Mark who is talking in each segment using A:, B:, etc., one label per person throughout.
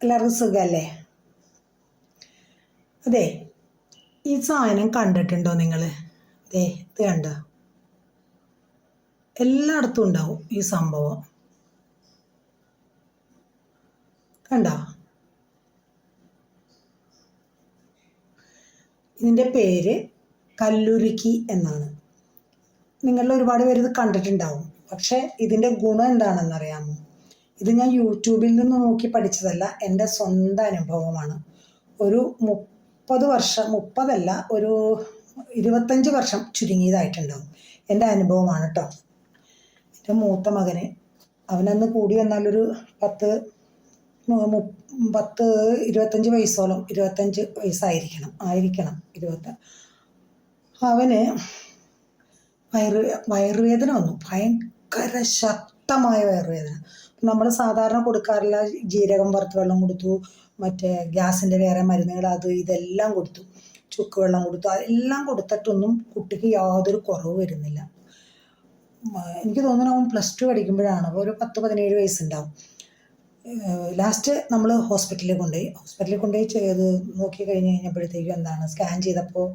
A: എല്ലാവർക്കും സുഖമല്ലേ അതെ ഈ സാധനം കണ്ടിട്ടുണ്ടോ നിങ്ങൾ അതെ ഇത് കണ്ടോ? എല്ലായിടത്തും ഉണ്ടാവും ഈ സംഭവം. കണ്ടോ? ഇതിന്റെ പേര് കല്ലുരുക്കി എന്നാണ്. നിങ്ങളിൽ ഒരുപാട് പേര് ഇത് കണ്ടിട്ടുണ്ടാവും. പക്ഷേ ഇതിന്റെ ഗുണം എന്താണെന്നറിയാമോ? ഇത് ഞാൻ യൂട്യൂബിൽ നിന്ന് നോക്കി പഠിച്ചതല്ല എന്റെ സ്വന്തം അനുഭവമാണ്. ഒരു മുപ്പത് വർഷം മുപ്പതല്ല ഒരു ഇരുപത്തഞ്ച് വർഷം ചുരുങ്ങിയതായിട്ടുണ്ടാവും എന്റെ അനുഭവമാണ് കേട്ടോ എന്റെ മൂത്ത മകന് അവനന്ന് കൂടി വന്നാലൊരു പത്ത് പത്ത് ഇരുപത്തഞ്ച് വയസ്സോളം ഇരുപത്തഞ്ച് വയസ്സായിരിക്കണം ആയിരിക്കണം ഇരുപത്തി അവന് വയറ് വയറുവേദന വന്നു ഭയങ്കര ശക്തമായ വയറുവേദന നമ്മൾ സാധാരണ കൊടുക്കാറില്ല ജീരകം വറുത്ത് വെള്ളം കൊടുത്തു മറ്റേ ഗ്യാസിന്റെ വേറെ മരുന്നുകൾ അത് ഇതെല്ലാം കൊടുത്തു ചുക്ക് വെള്ളം കൊടുത്തു അതെല്ലാം കൊടുത്തിട്ടൊന്നും കുട്ടിക്ക് യാതൊരു കുറവ് വരുന്നില്ല. എനിക്ക് തോന്നുന്നു അവൻ പ്ലസ് ടു പഠിക്കുമ്പോഴാണ് അപ്പോൾ ഒരു പത്ത് പതിനേഴ് വയസ്സുണ്ടാവും. ലാസ്റ്റ് നമ്മൾ ഹോസ്പിറ്റലിൽ കൊണ്ടുപോയി. ഹോസ്പിറ്റലിൽ കൊണ്ടുപോയി ചെയ്ത് നോക്കി കഴിഞ്ഞ് കഴിഞ്ഞപ്പോഴത്തേക്കും എന്താണ് സ്കാൻ ചെയ്തപ്പോൾ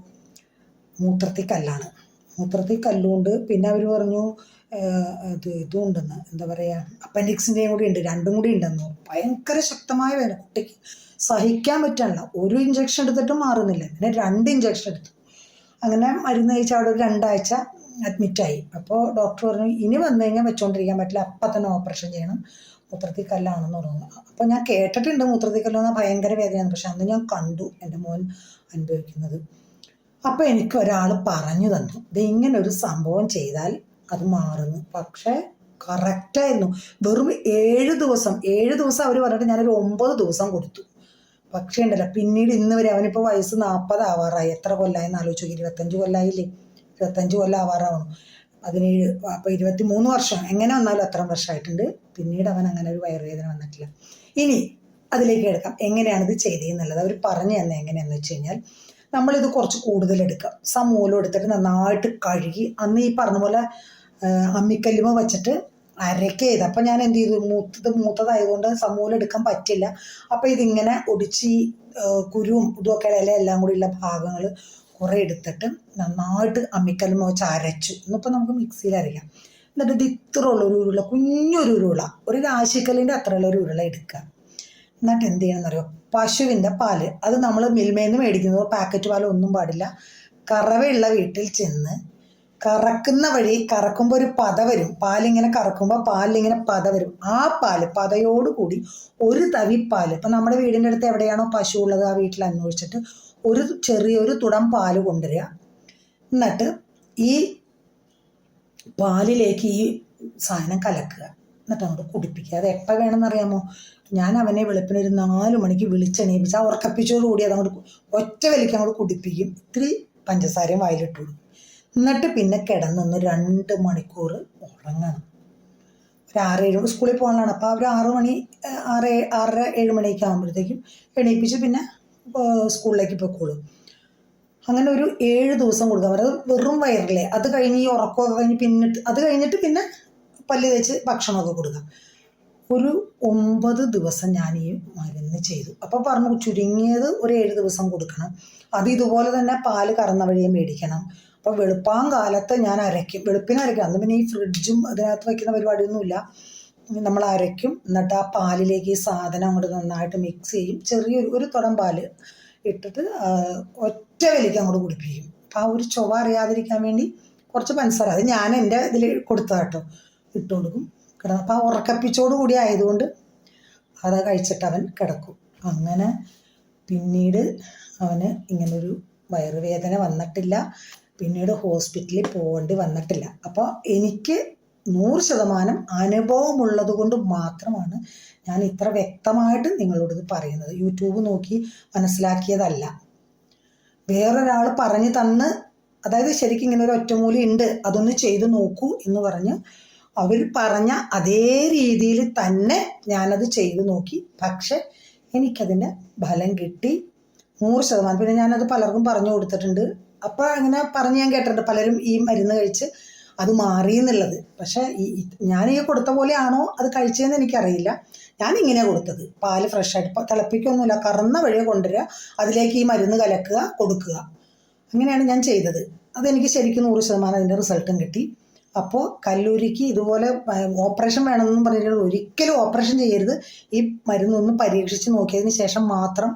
A: മൂത്രത്തിൽ കല്ലാണ്. മൂത്രത്തിൽ കല്ലുകൊണ്ട് പിന്നെ അവർ പറഞ്ഞു ഇത് ഇതും ഉണ്ടെന്ന് എന്താ പറയുക അപ്പൻഡിക്സിന്റെയും കൂടി ഉണ്ട് രണ്ടും കൂടി ഉണ്ടെന്ന് ഭയങ്കര ശക്തമായ വേദന. കുട്ടിക്ക് സഹിക്കാൻ പറ്റാനില്ല. ഒരു ഇഞ്ചക്ഷൻ എടുത്തിട്ടും മാറുന്നില്ല. പിന്നെ രണ്ട് ഇഞ്ചക്ഷൻ എടുത്തു. അങ്ങനെ മരുന്ന് കഴിച്ച് അവിടെ ഒരു രണ്ടാഴ്ച അഡ്മിറ്റായി അപ്പോൾ ഡോക്ടർ പറഞ്ഞു ഇനി വന്നു കഴിഞ്ഞാൽ വെച്ചുകൊണ്ടിരിക്കാൻ പറ്റില്ല. അപ്പം തന്നെ ഓപ്പറേഷൻ ചെയ്യണം. മൂത്രത്തിൽ കല്ലാണെന്ന് പറഞ്ഞു. അപ്പോൾ ഞാൻ കേട്ടിട്ടുണ്ട് മൂത്രത്തിൽ കല്ലെന്ന് ഭയങ്കര വേദനയാണ്. പക്ഷെ അന്ന് ഞാൻ കണ്ടു എന്റെ മോൻ അനുഭവിക്കുന്നത്. അപ്പോൾ എനിക്ക് ഒരാൾ പറഞ്ഞു തന്നു. ഇത് ഇങ്ങനെ ഒരു സംഭവം ചെയ്താൽ അത് മാറുന്നു. പക്ഷേ കറക്റ്റായിരുന്നു വെറും ഏഴ് ദിവസം ഏഴ് ദിവസം അവർ പറഞ്ഞിട്ട് ഞാനൊരു ഒമ്പത് ദിവസം കൊടുത്തു. പക്ഷേ ഉണ്ടല്ലോ പിന്നീട് ഇന്ന് വരെ അവനിപ്പോൾ വയസ്സ് നാൽപ്പത് ആവാറായി. എത്ര കൊല്ലമായി എന്ന് ആലോചിച്ച് നോക്കി ഇരുപത്തഞ്ച് കൊല്ലമായില്ലേ ഇരുപത്തഞ്ച് കൊല്ലം ആവാറാവണം. പതിനേഴ് അപ്പോൾ ഇരുപത്തി മൂന്ന് വർഷം. എങ്ങനെ വന്നാലും അത്ര വർഷമായിട്ടുണ്ട്. പിന്നീട് അവൻ അങ്ങനെ ഒരു വയറുവേദന വന്നിട്ടില്ല. ഇനി അതിലേക്ക് എടുക്കാം എങ്ങനെയാണ് ഇത് ചെയ്തതെന്നുള്ളത്. അവർ പറഞ്ഞു തന്നെ എങ്ങനെയാണെന്ന് വെച്ച് കഴിഞ്ഞാൽ നമ്മളിത് കുറച്ച് കൂടുതൽ എടുക്കാം സമൂലം എടുത്തിട്ട് നന്നായിട്ട് കഴുകി അന്ന് ഈ പറഞ്ഞ പോലെ അമ്മിക്കല്ലുമ വെച്ചിട്ട് അരയ്ക്ക് ചെയ്ത് അപ്പം ഞാൻ എന്ത് ചെയ്തു? മൂത്തത് മൂത്തതായതുകൊണ്ട് സമൂലം എടുക്കാൻ പറ്റില്ല. അപ്പം ഇതിങ്ങനെ ഒടിച്ച് കുരുവും ഇതുമൊക്കെ ഇല എല്ലാം കൂടിയുള്ള ഭാഗങ്ങൾ കുറേ എടുത്തിട്ട് നന്നായിട്ട് അമ്മിക്കല്ലുമ വെച്ച് അരച്ചു. ഇന്നിപ്പോൾ നമുക്ക് മിക്സിയിൽ അരയ്ക്കാം എന്നിട്ട് ഇത് ഇത്ര ഉള്ള ഒരു ഉരുള കുഞ്ഞൊരു ഉരുള ഒരു രാശിക്കല്ലിന്റെ അത്രയുള്ള ഒരു ഉരുള എടുക്കുക. എന്നിട്ട് എന്ത് ചെയ്യണം എന്നറിയോ പശുവിന്റെ പാൽ. അത് നമ്മൾ മിൽമയിൽ നിന്ന് മേടിക്കുന്നത്. പാക്കറ്റ് പാലൊന്നും പാടില്ല. കറവയുള്ള വീട്ടിൽ ചെന്ന് കറക്കുന്ന വഴി കറക്കുമ്പോൾ ഒരു പത വരും. പാലിങ്ങനെ കറക്കുമ്പോൾ പാലിലിങ്ങനെ പത വരും. ആ പാൽ പതയോടുകൂടി ഒരു തവി പാൽ. ഇപ്പം നമ്മുടെ വീടിന്റെ അടുത്ത് എവിടെയാണോ പശു ഉള്ളത് ആ വീട്ടിൽ അന്വേഷിച്ചിട്ട് ഒരു ചെറിയൊരു തുടം പാൽ കൊണ്ടുവരിക. എന്നിട്ട് ഈ പാലിലേക്ക് ഈ സാധനം കലക്കുക. എന്നിട്ട് അങ്ങോട്ട് കുടിപ്പിക്കുക. അത് എപ്പോൾ വേണമെന്നറിയാമോ? ഞാൻ അവനെ വെളുപ്പിന് ഒരു നാല് മണിക്ക് വിളിച്ചെണീപ്പിച്ച് ആ ഉറക്കപ്പിച്ചോടുകൂടി അത് അങ്ങോട്ട് കു- ഒറ്റ വലിക്ക് അങ്ങോട്ട് കുടിപ്പിക്കും. ഇത്തിരി പഞ്ചസാരയും വായിലിട്ടു എന്നിട്ട് പിന്നെ കിടന്നൊന്ന് രണ്ട് മണിക്കൂർ ഉറങ്ങണം. ഒരു ആറ് ഏഴ് സ്കൂളിൽ പോകാനാണ് അപ്പോൾ ഒരു ആറ് മണി ആറ് ആറര ഏഴ് മണിയൊക്കെ ആകുമ്പോഴത്തേക്കും എണീപ്പിച്ച് പിന്നെ സ്കൂളിലേക്ക് പൊയ്ക്കോളും അങ്ങനെ ഒരു ഏഴ് ദിവസം കൊടുക്കാൻ അത് വെറും വയറിലെ അത് കഴിഞ്ഞ് ഈ ഉറക്കമൊക്കെ കഴിഞ്ഞ് പിന്നിട്ട് അത് കഴിഞ്ഞിട്ട് പിന്നെ പല്ല് തേച്ച് ഭക്ഷണമൊക്കെ കൊടുക്കാം. ഒരു ഒമ്പത് ദിവസം ഞാൻ ഈ മരുന്ന് ചെയ്തു. അപ്പോൾ പറഞ്ഞു ചുരുങ്ങിയത് ഒരു ഏഴ് ദിവസം കൊടുക്കണം. അത് ഇതുപോലെ തന്നെ പാൽ കറന്ന വഴിയെ മേടിക്കണം. അപ്പോൾ വെളുപ്പാൻ കാലത്ത് ഞാൻ അരയ്ക്കും. വെളുപ്പിന് അരയ്ക്കും. അന്ന് പിന്നെ ഈ ഫ്രിഡ്ജും അതിനകത്ത് വയ്ക്കുന്ന പരിപാടിയൊന്നുമില്ല. നമ്മൾ അരയ്ക്കും. എന്നിട്ട് ആ പാലിലേക്ക് ഈ സാധനം അങ്ങോട്ട് നന്നായിട്ട് മിക്സ് ചെയ്യും. ചെറിയൊരു ഒരു തുടം പാൽ ഇട്ടിട്ട് ഒറ്റ വലിക്ക് അങ്ങോട്ട് കുടിപ്പിക്കും. അപ്പം ആ ഒരു ചൊവ അറിയാതിരിക്കാൻ വേണ്ടി കുറച്ച് പഞ്ചസാര. അത് ഞാൻ എന്റെ ഇതിൽ കൊടുത്തതാട്ടോ ഇട്ട് കൊടുക്കും. കിടന്ന് അപ്പോൾ ആ ഉറക്കപ്പിച്ചോട് കൂടി ആയതുകൊണ്ട് അത് കഴിച്ചിട്ട് അവൻ കിടക്കും. അങ്ങനെ പിന്നീട് അവന് ഇങ്ങനൊരു വയറുവേദന വന്നിട്ടില്ല. പിന്നീട് ഹോസ്പിറ്റലിൽ പോകേണ്ടി വന്നിട്ടില്ല. അപ്പോൾ എനിക്ക് നൂറ് ശതമാനം അനുഭവമുള്ളത് കൊണ്ട് മാത്രമാണ് ഞാൻ ഇത്ര വ്യക്തമായിട്ട് നിങ്ങളോട് ഇത് പറയുന്നത്. യൂട്യൂബ് നോക്കി മനസ്സിലാക്കിയതല്ല. വേറൊരാൾ പറഞ്ഞു തന്ന് അതായത് ശരിക്കും ഇങ്ങനെ ഒരു ഒറ്റമൂലി ഉണ്ട് അതൊന്ന് ചെയ്തു നോക്കൂ എന്ന് പറഞ്ഞ് അവർ പറഞ്ഞ അതേ രീതിയിൽ തന്നെ ഞാനത് ചെയ്തു നോക്കി. പക്ഷെ എനിക്കതിന്റെ ഫലം കിട്ടി. നൂറ് ശതമാനം. പിന്നെ ഞാനത് പലർക്കും പറഞ്ഞു കൊടുത്തിട്ടുണ്ട്. അപ്പോൾ അങ്ങനെ പറഞ്ഞ് ഞാൻ കേട്ടിട്ടുണ്ട്. പലരും ഈ മരുന്ന് കഴിച്ച് അത് മാറി എന്നുള്ളത് പക്ഷേ ഈ ഞാൻ ഈ കൊടുത്ത പോലെയാണോ അത് കഴിച്ചതെന്ന് എനിക്കറിയില്ല. ഞാൻ ഇങ്ങനെ കൊടുത്തത്. പാൽ ഫ്രഷായിട്ട് തിളപ്പിക്കൊന്നുമില്ല. കറന്ന വഴിയെ കൊണ്ടുവരിക. അതിലേക്ക് ഈ മരുന്ന് കലക്കുക കൊടുക്കുക. അങ്ങനെയാണ് ഞാൻ ചെയ്തത്. അതെനിക്ക് ശരിക്കും നൂറ് ശതമാനം അതിന്റെ റിസൾട്ടും കിട്ടി. അപ്പോൾ കല്ലൂരിക്ക് ഇതുപോലെ ഓപ്പറേഷൻ വേണമെന്നും പറഞ്ഞിട്ട് ഒരിക്കലും ഓപ്പറേഷൻ ചെയ്യരുത്. ഈ മരുന്നൊന്ന് പരീക്ഷിച്ച് നോക്കിയതിന് ശേഷം മാത്രം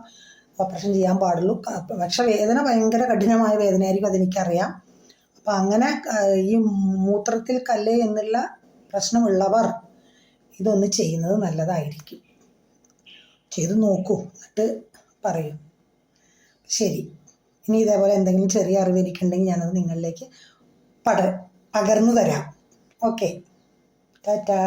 A: ഓപ്പറേഷൻ ചെയ്യാൻ പാടുള്ളൂ. പക്ഷെ വേദന ഭയങ്കര കഠിനമായ വേദനയായിരിക്കും അതെനിക്കറിയാം. അപ്പം അങ്ങനെ ഈ മൂത്രത്തിൽ കല്ല് എന്നുള്ള പ്രശ്നമുള്ളവർ ഇതൊന്ന് ചെയ്യുന്നത് നല്ലതായിരിക്കും. ചെയ്ത് നോക്കൂ എന്നിട്ട് പറയൂ. ശരി. ഇനി ഇതേപോലെ എന്തെങ്കിലും ചെറിയ അറിവ് ഞാനത് നിങ്ങളിലേക്ക് പട പകർന്നു തരാം. ഓക്കെ. ടാറ്റാ.